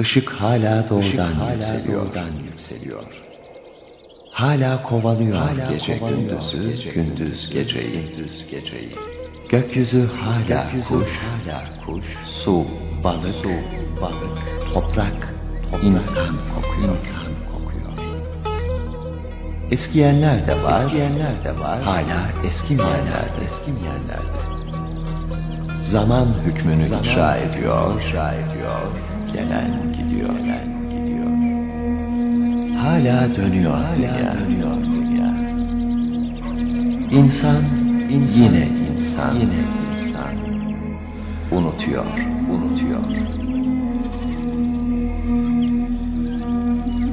Işık hala doğudan yükseliyor. yükseliyor. Hala kovalıyor Hala gece kovalıyor gündüzü, gece gündüz geceyi. gündüz geceyi. Gökyüzü hala Gökyüzü kuş, hala kuş, su, balık, su, balık, toprak, toprak, insan kokuyor. insan kokuyor. Eskiyenler de var, Eskiyenler de var, hala eskimeyenler hala eskimeyenler de. Zaman hükmünü Zaman icra ediyor, icra ediyor, gelen gidiyor. gelen gidiyor. Hala dönüyor Hala dünya. dönüyor dünya. İnsan, İnsan, yine insan, yine insan. unutuyor, unutuyor.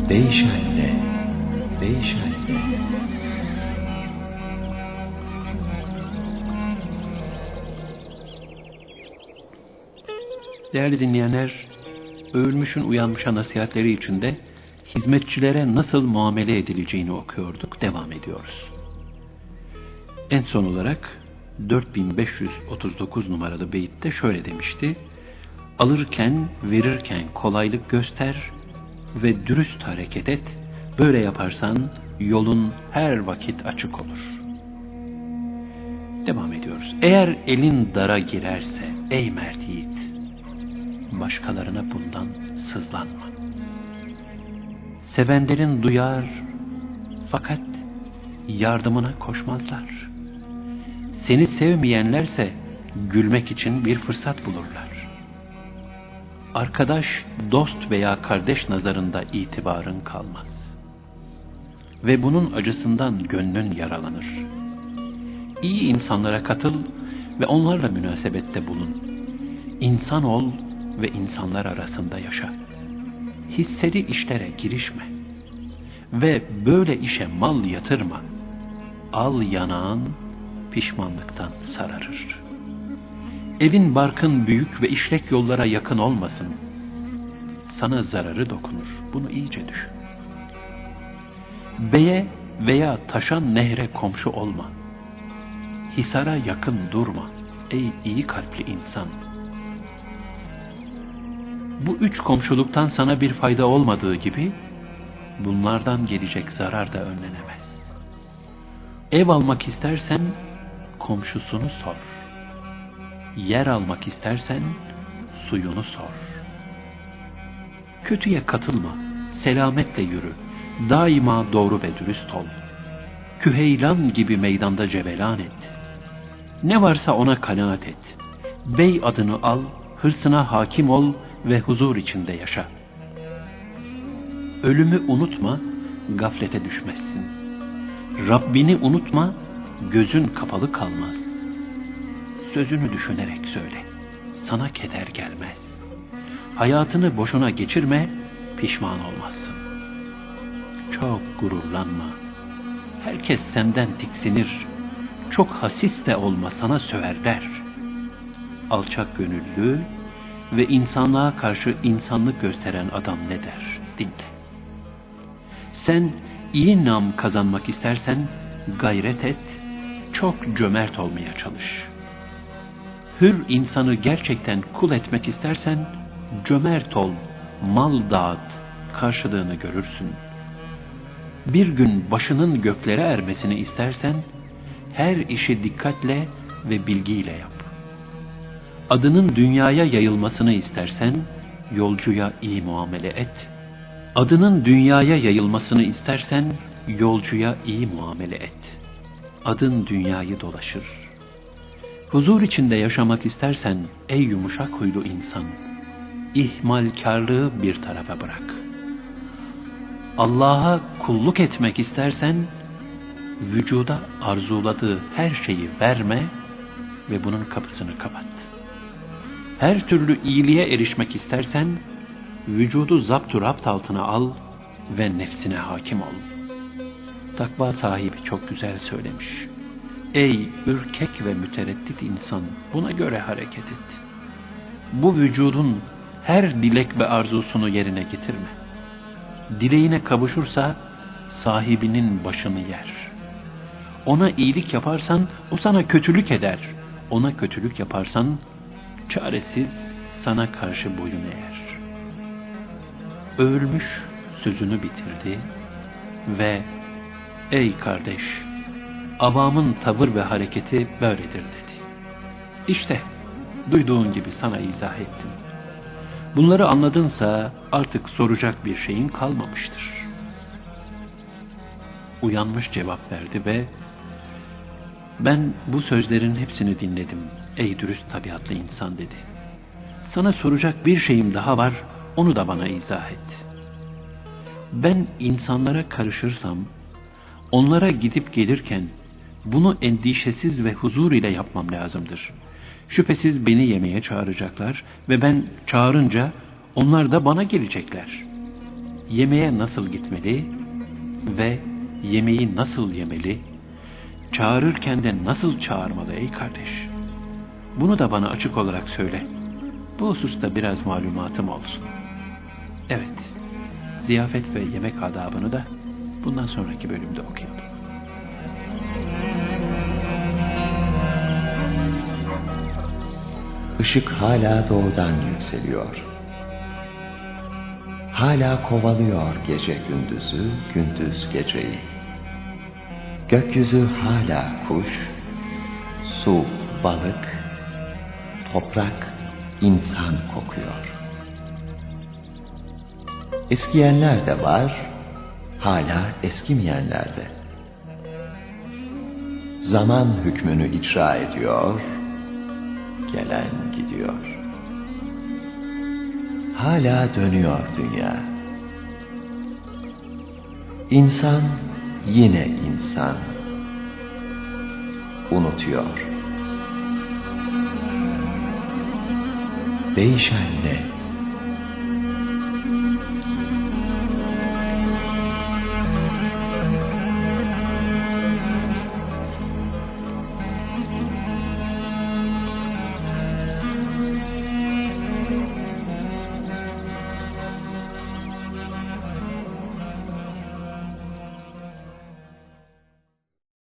Değişen ne? Değişen Değerli dinleyenler, ölmüşün uyanmışa nasihatleri içinde hizmetçilere nasıl muamele edileceğini okuyorduk, devam ediyoruz. En son olarak 4539 numaralı beyitte şöyle demişti. Alırken, verirken kolaylık göster ve dürüst hareket et. Böyle yaparsan yolun her vakit açık olur. Devam ediyoruz. Eğer elin dara girerse ey mert yiğit, başkalarına bundan sızlanma. Sevenlerin duyar fakat yardımına koşmazlar. Seni sevmeyenlerse gülmek için bir fırsat bulurlar. Arkadaş, dost veya kardeş nazarında itibarın kalmaz. Ve bunun acısından gönlün yaralanır. İyi insanlara katıl ve onlarla münasebette bulun. İnsan ol ve insanlar arasında yaşa. Hisseli işlere girişme. Ve böyle işe mal yatırma. Al yanağın pişmanlıktan sararır. Evin barkın büyük ve işlek yollara yakın olmasın. Sana zararı dokunur. Bunu iyice düşün. Beye veya taşan nehre komşu olma. Hisara yakın durma. Ey iyi kalpli insan. Bu üç komşuluktan sana bir fayda olmadığı gibi, bunlardan gelecek zarar da önlenemez. Ev almak istersen, komşusunu sor. Yer almak istersen, suyunu sor. Kötüye katılma, selametle yürü, daima doğru ve dürüst ol. Küheylan gibi meydanda cevelan et. Ne varsa ona kanaat et. Bey adını al, hırsına hakim ol ve huzur içinde yaşa. Ölümü unutma, gaflete düşmezsin. Rabbini unutma, gözün kapalı kalmaz. Sözünü düşünerek söyle, sana keder gelmez. Hayatını boşuna geçirme, pişman olmazsın. Çok gururlanma. Herkes senden tiksinir. Çok hasis de olma sana söverler. Alçak gönüllü, ve insanlığa karşı insanlık gösteren adam ne der? Dinle. Sen iyi nam kazanmak istersen gayret et, çok cömert olmaya çalış. Hür insanı gerçekten kul etmek istersen cömert ol, mal dağıt, karşılığını görürsün. Bir gün başının göklere ermesini istersen her işi dikkatle ve bilgiyle yap adının dünyaya yayılmasını istersen yolcuya iyi muamele et. Adının dünyaya yayılmasını istersen yolcuya iyi muamele et. Adın dünyayı dolaşır. Huzur içinde yaşamak istersen ey yumuşak huylu insan, ihmalkarlığı bir tarafa bırak. Allah'a kulluk etmek istersen vücuda arzuladığı her şeyi verme ve bunun kapısını kapat her türlü iyiliğe erişmek istersen, vücudu zaptu rapt altına al ve nefsine hakim ol. Takva sahibi çok güzel söylemiş. Ey ürkek ve mütereddit insan, buna göre hareket et. Bu vücudun her dilek ve arzusunu yerine getirme. Dileğine kavuşursa, sahibinin başını yer. Ona iyilik yaparsan, o sana kötülük eder. Ona kötülük yaparsan, çaresiz sana karşı boyun eğer. övülmüş sözünü bitirdi ve ''Ey kardeş, avamın tavır ve hareketi böyledir.'' dedi. İşte duyduğun gibi sana izah ettim. Bunları anladınsa artık soracak bir şeyin kalmamıştır. Uyanmış cevap verdi ve ben bu sözlerin hepsini dinledim ey dürüst tabiatlı insan dedi. Sana soracak bir şeyim daha var, onu da bana izah et. Ben insanlara karışırsam, onlara gidip gelirken bunu endişesiz ve huzur ile yapmam lazımdır. Şüphesiz beni yemeğe çağıracaklar ve ben çağırınca onlar da bana gelecekler. Yemeğe nasıl gitmeli ve yemeği nasıl yemeli, çağırırken de nasıl çağırmalı ey kardeş? Bunu da bana açık olarak söyle. Bu hususta biraz malumatım olsun. Evet, ziyafet ve yemek adabını da bundan sonraki bölümde okuyalım. Işık hala doğudan yükseliyor. Hala kovalıyor gece gündüzü, gündüz geceyi. Gökyüzü hala kuş, su balık, toprak insan kokuyor. Eskiyenler de var, hala eskimeyenler de. Zaman hükmünü icra ediyor, gelen gidiyor. Hala dönüyor dünya. İnsan yine insan. Unutuyor. Değişen ne?